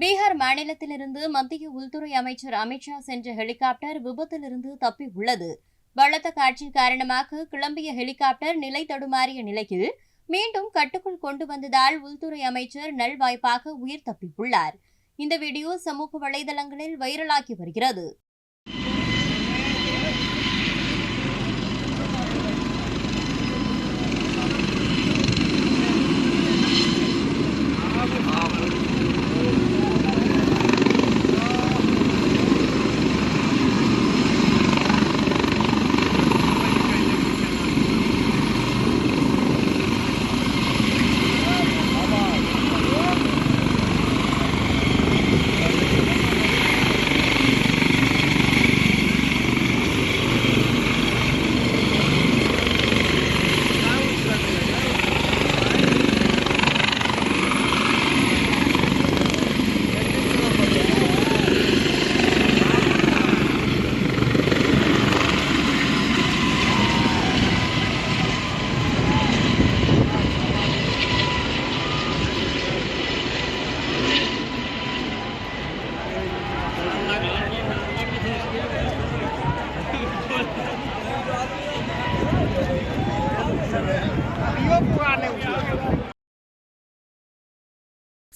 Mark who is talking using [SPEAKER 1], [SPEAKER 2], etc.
[SPEAKER 1] பீகார் மாநிலத்திலிருந்து மத்திய உள்துறை அமைச்சர் அமித்ஷா சென்ற ஹெலிகாப்டர் விபத்திலிருந்து தப்பி உள்ளது பலத்த காட்சி காரணமாக கிளம்பிய ஹெலிகாப்டர் நிலை தடுமாறிய நிலையில் மீண்டும் கட்டுக்குள் கொண்டு வந்ததால் உள்துறை அமைச்சர் நல்வாய்ப்பாக உயிர் தப்பியுள்ளார். இந்த வீடியோ சமூக வலைதளங்களில் வைரலாகி வருகிறது.